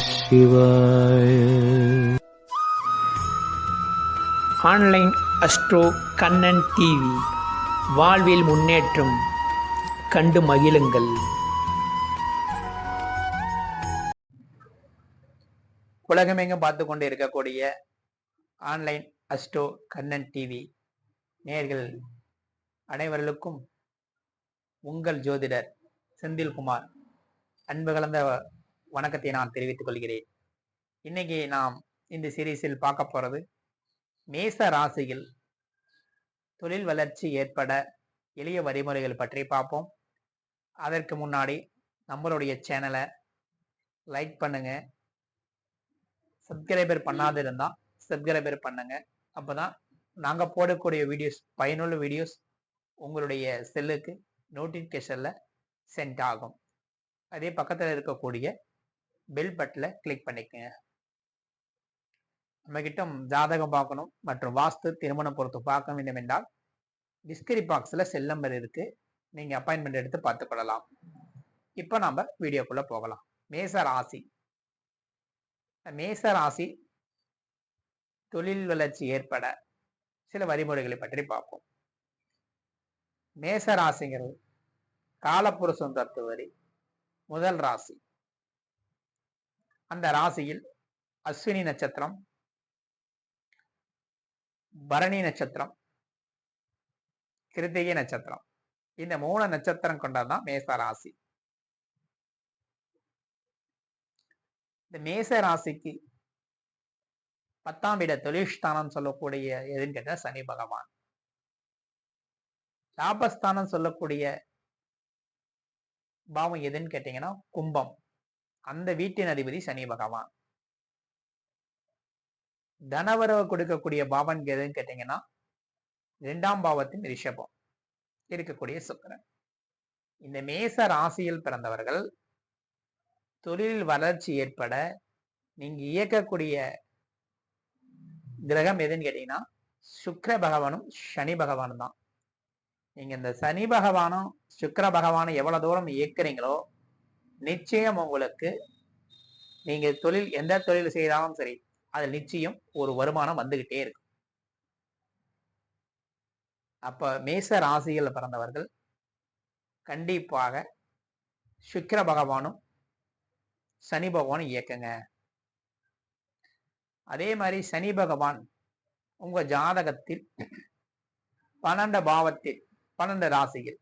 சிவாய online astro Kannan TV வாழ்வில் முன்னேற்றம் கண்டு மகிழுங்கள். உலகமெங்கும் பார்த்து கொண்டு இருக்கக்கூடிய ஆன்லைன் அஸ்ட்ரோ கண்ணன் டிவி நேர்கள் அனைவர்களுக்கும் உங்கள் ஜோதிடர் செந்தில்குமார் அன்பு கலந்த வணக்கத்தை நான் தெரிவித்துக் கொள்கிறேன். இன்னைக்கு நாம் இந்த சீரீஸில் பார்க்க போறது மேச ராசியில் தொழில் வளர்ச்சி ஏற்பட எளிய வழிமுறைகள் பற்றி பார்ப்போம். அதற்கு முன்னாடி நம்மளுடைய சேனலை லைக் பண்ணுங்க. சப்ஸ்கிரைபர் பண்ணாது இருந்தால் சப்ஸ்கிரைபர் பண்ணுங்க. அப்போதான் நாங்கள் போடக்கூடிய வீடியோஸ் பயனுள்ள வீடியோஸ் உங்களுடைய செல்லுக்கு நோட்டிஃபிகேஷனில் சென்ட் ஆகும். அதே பக்கத்தில் இருக்கக்கூடிய பெல் பட்டில் கிளிக் பண்ணிக்கங்க. நம்ம கிட்ட ஜாதகம் பார்க்கணும் மற்றும் வாஸ்து திருமணம் பொறுத்து பார்க்க வேண்டும் என்றால் டிஸ்கிரி பாக்ஸில் செல் நம்பர் இருக்குது நீங்கள் அப்பாயின்மெண்ட் எடுத்து பார்த்துக்கொள்ளலாம். இப்போ நாம் வீடியோக்குள்ளே போகலாம். மேச ராசி. மேச ராசி தொழில் வளர்ச்சி ஏற்பட சில வழிமுறைகளை பற்றி பார்ப்போம். மேச ராசிங்கிறது காலப்புருஷம் தத்துவரி முதல் ராசி. அந்த ராசியில் அஸ்வினி நட்சத்திரம் பரணி நட்சத்திரம் கிருத்திகை நட்சத்திரம். இந்த மூணு நட்சத்திரம் கொண்டதுதான் மேச ராசி. இந்த மேச ராசிக்கு பத்தாம் இட தொழில்ஸ்தானம் சொல்லக்கூடிய எதுன்னு கேட்டா சனி பகவான். லாபஸ்தானம் சொல்லக்கூடிய பாவம் எதுன்னு கேட்டீங்கன்னா கும்பம். அந்த வீட்டின் அதிபதி சனி பகவான். தனவரவை கொடுக்கக்கூடிய பாவன் எதுன்னு கேட்டீங்கன்னா இரண்டாம் பாவத்தின் ரிஷபம். இருக்கக்கூடிய சுக்கரன். இந்த மேச ராசியில் பிறந்தவர்கள் தொழில் வளர்ச்சி ஏற்பட நீங்க இயக்கக்கூடிய கிரகம் எதுன்னு கேட்டீங்கன்னா சுக்கர பகவானும் சனி பகவானும் தான் நீங்க இந்த சனி பகவானும் சுக்கர பகவானும் எவ்வளவு தூரம் இயக்குறீங்களோ நிச்சயம் உங்களுக்கு நீங்கள் தொழில் எந்த தொழில் செய்தாலும் சரி அதில் நிச்சயம் ஒரு வருமானம் வந்துகிட்டே இருக்கும். அப்ப மேச ராசியில் பிறந்தவர்கள் கண்டிப்பாக சுக்கிர பகவானும் சனி பகவானும் இயக்குங்க. அதே மாதிரி சனி பகவான் உங்க ஜாதகத்தில் பன்னெண்டு பாவத்தில் பன்னெண்டு ராசியில்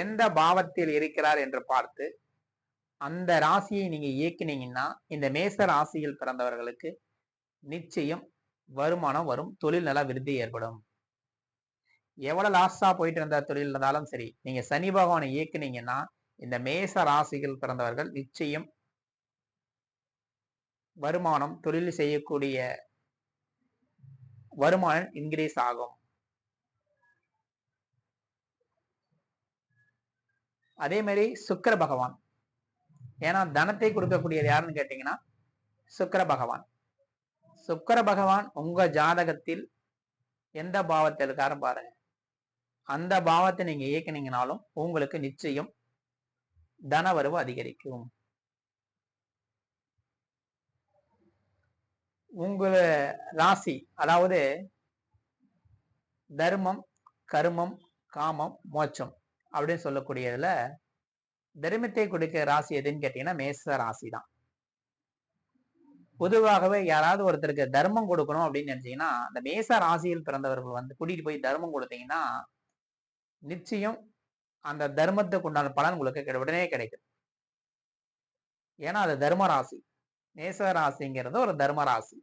எந்த பாவத்தில் இருக்கிறார் என்று பார்த்து அந்த ராசியை நீங்க இயக்கினீங்கன்னா இந்த மேச ராசியில் பிறந்தவர்களுக்கு நிச்சயம் வருமானம் வரும் தொழில் நல விருத்தி ஏற்படும். எவ்வளவு லாஸ்டா போயிட்டு இருந்த தொழில் இருந்தாலும் சரி நீங்க சனி பகவானை இயக்குனீங்கன்னா இந்த மேச ராசியில் பிறந்தவர்கள் நிச்சயம் வருமானம் தொழில் செய்யக்கூடிய வருமானம் இன்க்ரீஸ் ஆகும். அதே மாதிரி சுக்கர பகவான். ஏன்னா தனத்தை கொடுக்கக்கூடியது யாருன்னு கேட்டீங்கன்னா சுக்கர பகவான். சுக்கர பகவான் உங்க ஜாதகத்தில் எந்த பாவத்தில் இருக்காரு பாருங்க. அந்த பாவத்தை நீங்க இயக்கினீங்கனாலும் உங்களுக்கு நிச்சயம் தனவரவு அதிகரிக்கும். உங்க ராசி அதாவது தர்மம் கருமம் காமம் மோட்சம். அப்படின்னு சொல்லக்கூடியதுல தர்மத்தை கொடுக்க ராசி எதுன்னு கேட்டீங்கன்னா மேச ராசி தான் பொதுவாகவே யாராவது ஒருத்தருக்கு தர்மம் கொடுக்கணும் அப்படின்னு நினைச்சீங்கன்னா அந்த மேச ராசியில் பிறந்தவர்கள் வந்து கூட்டிட்டு போய் தர்மம் கொடுத்தீங்கன்னா நிச்சயம் அந்த தர்மத்துக்கு உண்டான பலன் உங்களுக்கு உடனே கிடைக்கும். ஏன்னா அது தர்ம ராசி. மேச ராசிங்கிறது ஒரு தர்ம ராசி.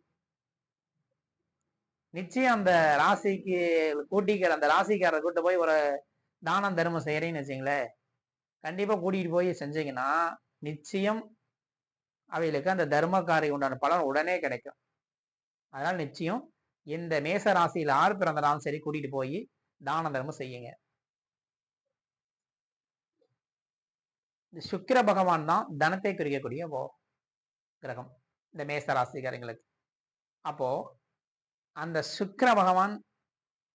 நிச்சயம் அந்த ராசிக்கு கூட்டிக்கிற அந்த ராசிக்காரரை கூட்டு போய் ஒரு தானம் தர்மம் செய்கிறேன்னு வச்சிங்களேன் கண்டிப்பாக கூட்டிகிட்டு போய் செஞ்சீங்கன்னா நிச்சயம் அவைகளுக்கு அந்த தர்மக்காரை உண்டான பலன் உடனே கிடைக்கும். அதனால் நிச்சயம் இந்த மேச ராசியில் ஆறு பிறந்தனாலும் சரி கூட்டிகிட்டு போய் தான தர்மம் செய்யுங்க. இந்த சுக்கிர பகவான் தான் தனத்தை குறிக்கக்கூடிய கிரகம். இந்த மேச ராசிக்காரங்களுக்கு. அப்போ அந்த சுக்கிர பகவான்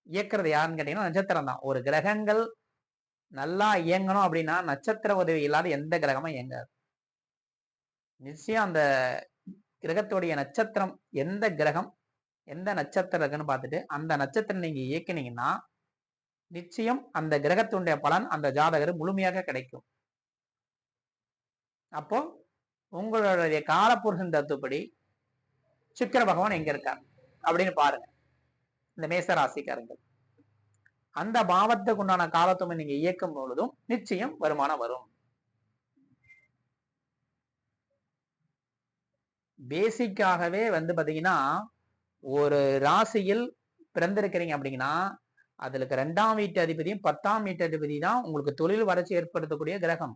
இயக்குறது யாருன்னு கேட்டீங்கன்னா நட்சத்திரம் தான். ஒரு கிரகங்கள் நல்லா இயங்கணும் அப்படின்னா நட்சத்திர உதவி இல்லாத எந்த கிரகமும் இயங்காது. நிச்சயம் அந்த கிரகத்துடைய நட்சத்திரம் எந்த கிரகம் எந்த நட்சத்திரம் இருக்குன்னு பார்த்துட்டு அந்த நட்சத்திரம் நீங்க இயக்கினீங்கன்னா நிச்சயம் அந்த கிரகத்தினுடைய பலன் அந்த ஜாதகர் முழுமையாக கிடைக்கும். அப்போ உங்களுடைய காலப்புருஷன் தத்துப்படி சுக்கர பகவான் எங்க இருக்கார்? அப்படின்னு பாருங்க. இந்த மேச ராசிக்காரங்கள் அந்த பாவத்துக்கு உண்டான காலத்துமே நீங்க இயக்கும் பொழுதும் நிச்சயம் வருமானம் வரும். பேசிக்காகவே வந்து பாத்தீங்கன்னா ஒரு ராசியில் பிறந்திருக்கிறீங்க அப்படிங்கன்னா அதுல ரெண்டாம் வீட்டு அதிபதியும் பத்தாம் வீட்டு அதிபதி தான் உங்களுக்கு தொழில் வறட்சி ஏற்படுத்தக்கூடிய கிரகம்.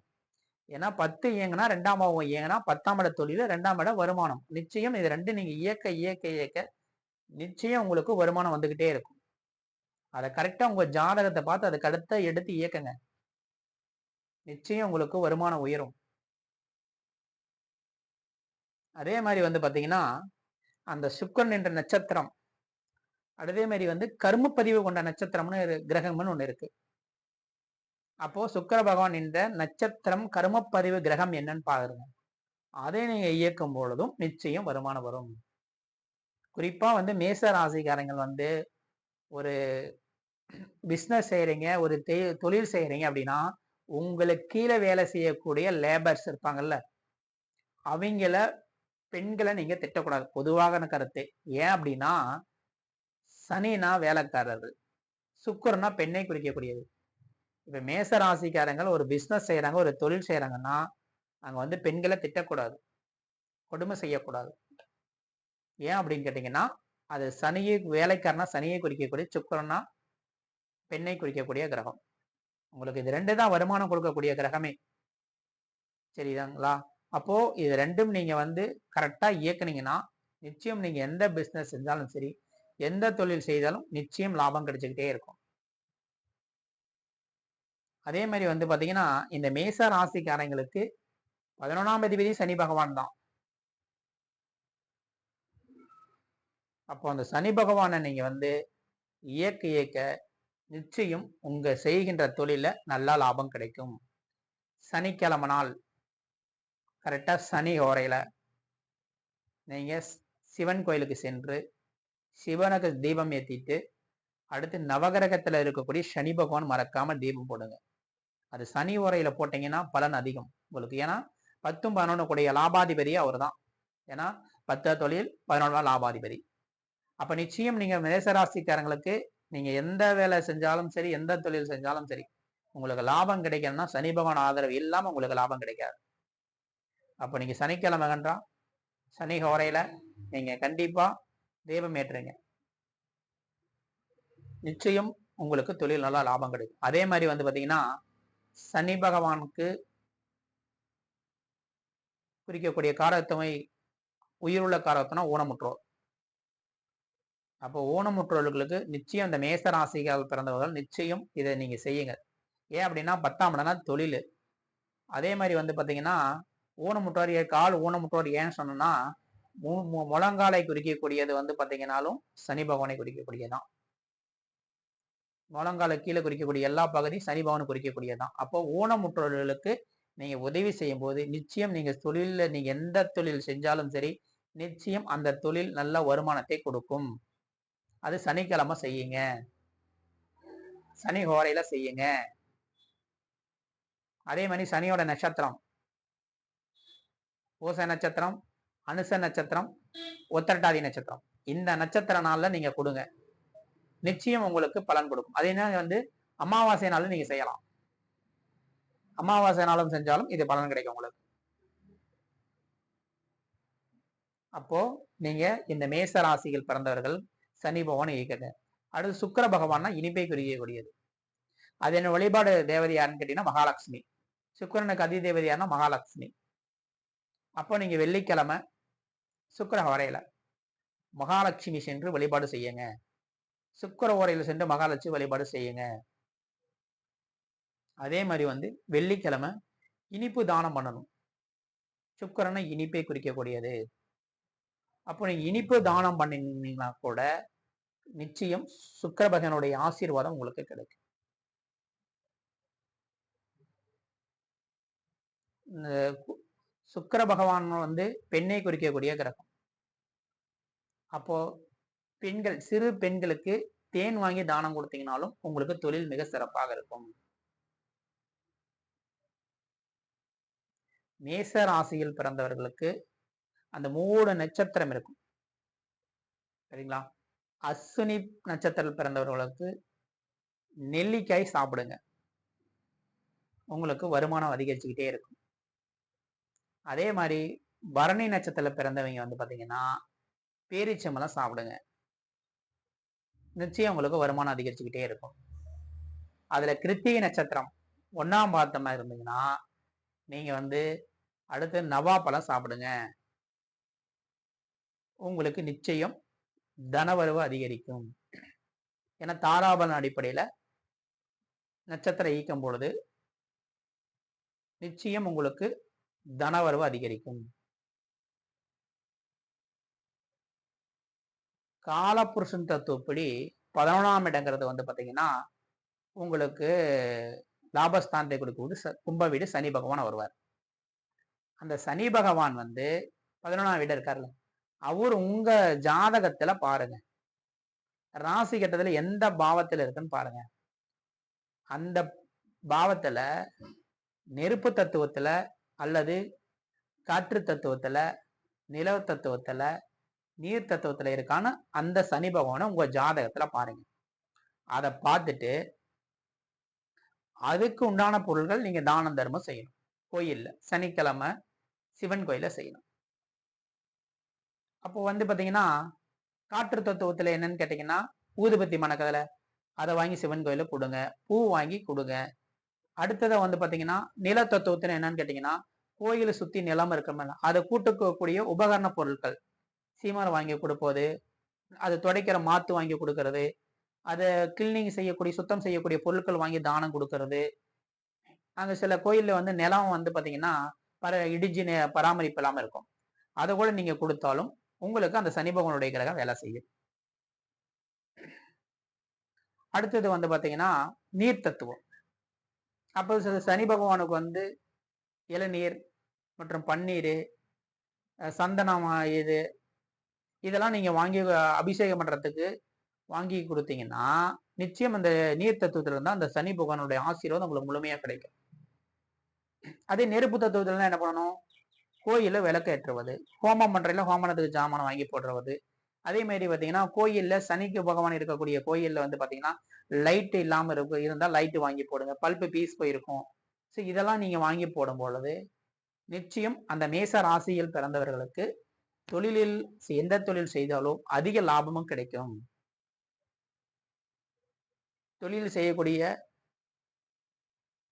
ஏன்னா பத்து இயங்குனா ரெண்டாம் பாவம் இயங்கினா பத்தாம் இட தொழில் ரெண்டாம் இட வருமானம். நிச்சயம் இது ரெண்டு நீங்க இயக்க இயக்க இயக்க நிச்சயம் உங்களுக்கு வருமானம் வந்துகிட்டே இருக்கும். அதை கரெக்டா உங்க ஜாதகத்தை பார்த்து அதை கடத்த எடுத்து இயக்குங்க. நிச்சயம் உங்களுக்கு வருமானம் உயரும். அதே மாதிரி வந்து பாத்தீங்கன்னா அந்த சுக்கரன் என்ற நட்சத்திரம் அதே மாதிரி வந்து கர்மப்பதிவு கொண்ட நட்சத்திரம்னு கிரகம்னு ஒன்று இருக்கு. அப்போ சுக்கர பகவான் என்ற நட்சத்திரம் கர்மப்பதிவு கிரகம் என்னன்னு பாருங்க. அதை நீங்க இயக்கும் பொழுதும் நிச்சயம் வருமானம் வரும். குறிப்பாக வந்து மேச ராசிக்காரங்கள் வந்து ஒரு பிஸ்னஸ் செய்கிறீங்க ஒரு தொழில் செய்கிறீங்க அப்படின்னா உங்களுக்கு கீழே வேலை செய்யக்கூடிய லேபர்ஸ் இருப்பாங்கல்ல. அவங்கள பெண்களை நீங்கள் திட்டக்கூடாது. பொதுவாக கருத்து. ஏன் அப்படின்னா சனினா வேலைக்காரர் சுக்கரனா பெண்ணை குறிக்கக்கூடியது. இப்போ மேச ராசிக்காரங்கள் ஒரு பிஸ்னஸ் செய்கிறாங்க ஒரு தொழில் செய்கிறாங்கன்னா அங்கே வந்து பெண்களை திட்டக்கூடாது. கொடுமை செய்யக்கூடாது. ஏன் அப்படின்னு கேட்டிங்கன்னா அது சனியை வேலைக்காரனா சனியை குறிக்கக்கூடிய சுக்கரனா பெண்ணை குறிக்கக்கூடிய கிரகம். உங்களுக்கு இது ரெண்டு தான் வருமானம் கொடுக்கக்கூடிய கிரகமே. சரிதாங்களா? அப்போ இது ரெண்டும் நீங்க வந்து கரெக்டா இயக்குனீங்கன்னா நிச்சயம் நீங்க எந்த பிசினஸ் செஞ்சாலும் சரி எந்த தொழில் செய்தாலும் நிச்சயம் லாபம் கிடைச்சிக்கிட்டே இருக்கும். அதே மாதிரி வந்து பாத்தீங்கன்னா இந்த மேச ராசிக்காரங்களுக்கு பதினொன்றாம் அதிபதி சனி பகவான் தான். அப்போ அந்த சனி பகவானை நீங்கள் வந்து இயக்க இயக்க நிச்சயம் உங்கள் செய்கின்ற தொழிலில் நல்லா லாபம் கிடைக்கும். சனிக்கிழமை நாள் கரெக்டாக சனி ஓரையில் நீங்கள் சிவன் கோயிலுக்கு சென்று சிவனுக்கு தீபம் ஏற்றிட்டு அடுத்து நவகிரகத்தில் இருக்கக்கூடிய சனி பகவான் மறக்காமல் தீபம் போடுங்க. அது சனி உரையில் போட்டிங்கன்னா பலன் அதிகம் உங்களுக்கு. ஏன்னா பத்தும் பதினொன்று கூடிய லாபாதிபதியே அவர் தான் ஏன்னா பத்து தொழில் பதினொன்று லாபாதிபதி. அப்ப நிச்சயம் நீங்க மேசராசிக்காரங்களுக்கு நீங்க எந்த வேலை செஞ்சாலும் சரி எந்த தொழில் செஞ்சாலும் சரி உங்களுக்கு லாபம் கிடைக்கணும்னா சனி பகவான் ஆதரவு இல்லாம உங்களுக்கு லாபம் கிடைக்காது. அப்ப நீங்க சனிக்கிழமை கன்றா சனி ஹோரையில நீங்க கண்டிப்பா தெய்வம் ஏற்றுங்க. நிச்சயம் உங்களுக்கு தொழில் நல்லா லாபம் கிடைக்கும். அதே மாதிரி வந்து பாத்தீங்கன்னா சனி பகவானுக்கு குறிக்கக்கூடிய காரத்துமை உயிருள்ள காரத்தனா ஊனமுற்றோர். அப்போ ஊனமுற்றோர்களுக்கு நிச்சயம் இந்த மேச ராசிகள் பிறந்தவர்கள் நிச்சயம் இதை நீங்க செய்யுங்க ஏன் அப்படின்னா பத்தாம் இடம்னா தொழில். அதே மாதிரி வந்து பார்த்தீங்கன்னா ஊனமுற்றோர் கால் ஊனமுற்றோர் ஏன்னு சொன்னோம்னா முழங்காலை குறிக்கக்கூடியது வந்து பார்த்தீங்கன்னாலும் சனி பகவானை குறிக்கக்கூடியதான் முழங்கால கீழே குறிக்கக்கூடிய எல்லா பகுதியும் சனி பகவான் குறிக்கக்கூடியதான் அப்போ ஊனமுற்றோர்களுக்கு நீங்க உதவி செய்யும் போது நிச்சயம் நீங்க தொழிலில் நீங்க எந்த தொழில் செஞ்சாலும் சரி நிச்சயம் அந்த தொழில் நல்ல வருமானத்தை கொடுக்கும். அது சனிக்கிழமை செய்யுங்க. சனி ஹோரையில செய்யுங்க. அதே மாதிரி சனியோட நட்சத்திரம். பூச நட்சத்திரம் அனுச நட்சத்திரம் ஒத்தரட்டாதி நட்சத்திரம். இந்த நட்சத்திர நாள்ல நீங்க கொடுங்க. நிச்சயம் உங்களுக்கு பலன் கொடுக்கும். அதே வந்து அமாவாசை நாளும் நீங்க செய்யலாம். அமாவாசை நாளும் செஞ்சாலும் இது பலன் கிடைக்கும் உங்களுக்கு. அப்போ நீங்க இந்த மேச ராசிகள் பிறந்தவர்கள் சனி பகவான் இயக்குங்க அடுத்து சுக்கர பகவான்னா இனிப்பை குறிக்கக்கூடியது அது என்ன வழிபாடு தேவதை யாருன்னு கேட்டீங்கன்னா மகாலட்சுமி சுக்கரனுக்கு அதி தேவதை மகாலட்சுமி அப்போ நீங்க வெள்ளிக்கிழமை சுக்கர வரையில. மகாலட்சுமி சென்று வழிபாடு செய்யுங்க. சுக்கர ஓரையில் சென்று மகாலட்சுமி வழிபாடு செய்யுங்க. அதே மாதிரி வந்து வெள்ளிக்கிழமை இனிப்பு தானம் பண்ணணும். சுக்கரனை இனிப்பை குறிக்கக்கூடியது. அப்போ நீங்க இனிப்பு தானம் பண்ணீங்கன்னா கூட நிச்சயம் சுக்கரபகனுடைய ஆசீர்வாதம் உங்களுக்கு கிடைக்கும். சுக்கர பகவான் வந்து பெண்ணை குறிக்கக்கூடிய கிரகம். அப்போ பெண்கள் சிறு பெண்களுக்கு தேன் வாங்கி தானம் கொடுத்தீங்கனாலும் உங்களுக்கு தொழில் மிக சிறப்பாக இருக்கும். மேச ராசியில் பிறந்தவர்களுக்கு அந்த மூணு நட்சத்திரம் இருக்கும். சரிங்களா? அஸ்வினி நட்சத்திரம் பிறந்தவர்களுக்கு நெல்லிக்காய் சாப்பிடுங்க. உங்களுக்கு வருமானம் அதிகரிச்சுக்கிட்டே இருக்கும். அதே மாதிரி பரணி நட்சத்திரத்தில் பிறந்தவங்க வந்து பார்த்தீங்கன்னா பேரிச்சம்பழம் சாப்பிடுங்க. நிச்சயம் உங்களுக்கு வருமானம் அதிகரிச்சுக்கிட்டே இருக்கும். அதுல கிருத்திகை நட்சத்திரம் ஒன்னாம் பாத்தமா இருந்தீங்கன்னா நீங்க வந்து அடுத்து நவாப்பழம் சாப்பிடுங்க. உங்களுக்கு நிச்சயம் தனவரவு அதிகரிக்கும். ஏன்னா தாராபலன் அடிப்படையில நட்சத்திரம் ஈக்கும் பொழுது நிச்சயம் உங்களுக்கு தனவரவு அதிகரிக்கும். காலப்புருஷன் தத்துவப்படி பதினொன்றாம் இடங்கிறது வந்து பார்த்தீங்கன்னா உங்களுக்கு லாபஸ்தானத்தை கொடுக்கும்போது ச கும்ப வீடு சனி பகவான் வருவார். அந்த சனி பகவான் வந்து பதினொன்றாம் வீடு இருக்கார்ல அவர் உங்க ஜாதகத்துல பாருங்க. ராசி கட்டத்துல எந்த பாவத்துல இருக்குன்னு பாருங்க. அந்த பாவத்துல நெருப்பு தத்துவத்துல அல்லது காற்று தத்துவத்துல நிலவு தத்துவத்துல நீர் தத்துவத்துல இருக்கான அந்த சனி பகவானை உங்க ஜாதகத்துல பாருங்க. அதை பார்த்துட்டு அதுக்கு உண்டான பொருள்கள் நீங்க தானம் தர்மம் செய்யணும். கோயில்ல சனிக்கிழமை சிவன் கோயில செய்யணும். அப்போ வந்து பாத்தீங்கன்னா காற்று தத்துவத்துல என்னன்னு கேட்டீங்கன்னா ஊதுபத்தி மணக்கதல அதை வாங்கி சிவன் கோயில கொடுங்க பூ வாங்கி கொடுங்க. அடுத்ததை வந்து பாத்தீங்கன்னா நில தத்துவத்துல என்னன்னு கேட்டீங்கன்னா கோயிலை சுத்தி நிலம் இருக்கிற அதை கூட்டுக்கக்கூடிய உபகரண பொருட்கள். சீமாரை வாங்கி கொடுப்பது. அது துடைக்கிற மாத்து வாங்கி கொடுக்கறது. அதை கிளீனிங் செய்யக்கூடிய சுத்தம் செய்யக்கூடிய பொருட்கள் வாங்கி தானம் கொடுக்கறது. அங்கே சில கோயிலில் வந்து நிலம் வந்து பார்த்தீங்கன்னா பர இடிஞ்சு பராமரிப்பு இல்லாமல் இருக்கும். அதை கூட நீங்கள் கொடுத்தாலும் உங்களுக்கு அந்த சனி பகவானுடைய கிரகம் வேலை செய்யும் அடுத்தது வந்து பார்த்தீங்கன்னா நீர் தத்துவம். அப்போ சனி பகவானுக்கு வந்து இளநீர் மற்றும் பன்னீர் சந்தனம் இது இதெல்லாம் நீங்கள் வாங்கி அபிஷேகம் பண்ணுறதுக்கு வாங்கி கொடுத்தீங்கன்னா நிச்சயம் அந்த நீர் தத்துவத்தில் இருந்தால் அந்த சனி பகவானுடைய ஆசீர்வாதம் உங்களுக்கு முழுமையாக கிடைக்கும். அதே நெருப்பு தத்துவத்தில் என்ன பண்ணணும்? கோயிலில் விளக்கு ஏற்றுவது ஹோமம் பண்ணுறதுல ஹோமனத்துக்கு ஜாமானம் வாங்கி போடுறது. அதே மாதிரி பார்த்தீங்கன்னா கோயிலில் சனிக்கு பகவான் இருக்கக்கூடிய கோயிலில் வந்து பார்த்தீங்கன்னா லைட் இல்லாமல் இருக்கும் இருந்தால் லைட்டு வாங்கி போடுங்க. பல்ப்பு பீஸ் போயிருக்கும். ஸோ இதெல்லாம் நீங்கள் வாங்கி போடும் பொழுது நிச்சயம் அந்த மேச ராசியில் பிறந்தவர்களுக்கு தொழிலில் எந்த தொழில் செய்தாலும் அதிக லாபமும் கிடைக்கும். தொழில் செய்யக்கூடிய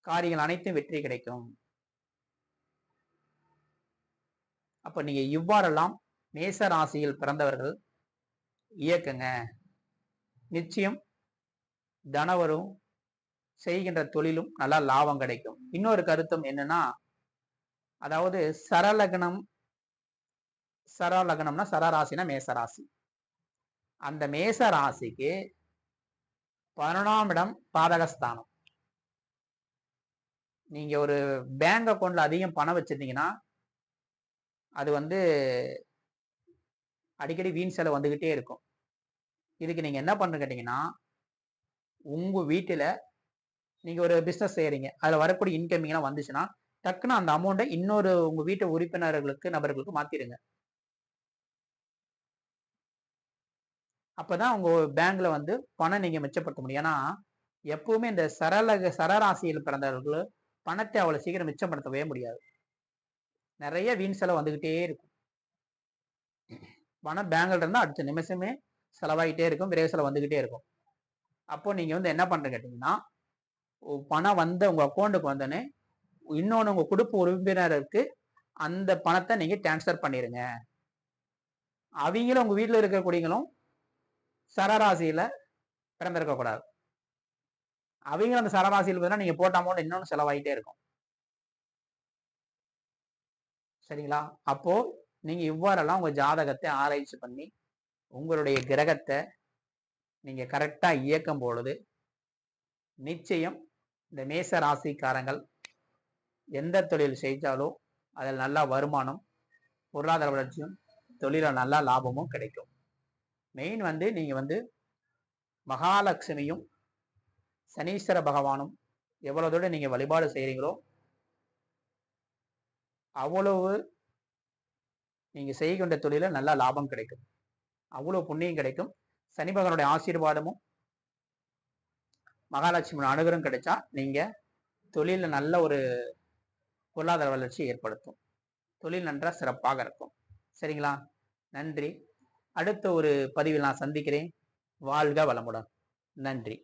காரியங்கள் அனைத்தும் வெற்றி கிடைக்கும். அப்போ நீங்கள் இவ்வாறெல்லாம் மேச ராசியில் பிறந்தவர்கள் இயக்குங்க. நிச்சயம் தனவரும் செய்கின்ற தொழிலும் நல்லா லாபம் கிடைக்கும். இன்னொரு கருத்தும் என்னன்னா அதாவது சரலகனம் சரலக்னம்னா சரராசினா மேசராசி. அந்த மேச ராசிக்கு பதினொன்றாம் இடம் பாதகஸ்தானம். நீங்க ஒரு பேங்க் அக்கௌண்ட்ல அதிகம் பணம் வச்சிருந்தீங்கன்னா அது வந்து அடிக்கடி வீண் செலவு வந்துகிட்டே இருக்கும். இதுக்கு நீங்கள் என்ன பண்ணு கேட்டிங்கன்னா உங்கள் வீட்டில் நீங்கள் ஒரு பிஸ்னஸ் செய்யறீங்க அதில் வரக்கூடிய இன்கமிங்லாம் வந்துச்சுன்னா டக்குன்னு அந்த அமௌண்ட்டை இன்னொரு உங்கள் வீட்டு உறுப்பினர்களுக்கு நபர்களுக்கு மாற்றிடுங்க அப்போ தான் உங்கள் பேங்க்கில் வந்து பணம் நீங்கள் மிச்சப்படுத்த முடியும். ஏன்னா எப்பவுமே இந்த சரள சரராசியில் பிறந்தவர்கள் பணத்தை அவ்வளோ சீக்கிரம் மிச்சப்படுத்தவே முடியாது. நிறைய வீண் செலவு வந்துகிட்டே இருக்கும். பணம் பேங்கில் இருந்தால் அடுத்த நிமிஷமே செலவாகிட்டே இருக்கும் விரைவு செலவு வந்துகிட்டே இருக்கும். அப்போ நீங்கள் வந்து என்ன பண்ற கேட்டிங்கன்னா பணம் வந்த உங்கள் அக்கௌண்ட்டுக்கு வந்தோடனே இன்னொன்று உங்கள் குடும்ப உறுப்பினருக்கு அந்த பணத்தை நீங்கள் டிரான்ஸ்ஃபர் பண்ணிடுங்க அவங்களும் உங்கள் வீட்டில் இருக்கக்கூடியங்களும் சரராசியில் பிறந்திருக்கக்கூடாது. அவங்களும் அந்த சரராசியில் பார்த்தீங்கன்னா நீங்கள் போட்ட அமௌண்ட் இன்னொன்று செலவாகிட்டே இருக்கும். சரிங்களா? அப்போ நீங்க இவ்வாறெல்லாம் உங்க ஜாதகத்தை ஆராய்ச்சி பண்ணி உங்களுடைய கிரகத்தை நீங்க கரெக்டா இயக்கும் பொழுது நிச்சயம் இந்த மேச ராசிக்காரங்கள் எந்த தொழில் செய்தாலும் அதில் நல்லா வருமானம் பொருளாதார வளர்ச்சியும் தொழிலில் நல்லா லாபமும் கிடைக்கும். மெயின் வந்து நீங்கள் வந்து மகாலட்சுமியும் சனீஸ்வர பகவானும் எவ்வளவு நீங்கள் வழிபாடு செய்கிறீங்களோ அவ்வளவு நீங்கள் செய்கின்ற தொழிலில் நல்லா லாபம் கிடைக்கும். அவ்வளோ புண்ணியம் கிடைக்கும். சனி பகவானுடைய ஆசீர்வாதமும் மகாலட்சுமியோட அனுகிரம் கிடைச்சா நீங்கள் தொழிலில் நல்ல ஒரு பொருளாதார வளர்ச்சி ஏற்படுத்தும். தொழில் நன்றாக சிறப்பாக இருக்கும். சரிங்களா? நன்றி. அடுத்த ஒரு பதிவில் நான் சந்திக்கிறேன். வாழ்க வளமுடன். நன்றி.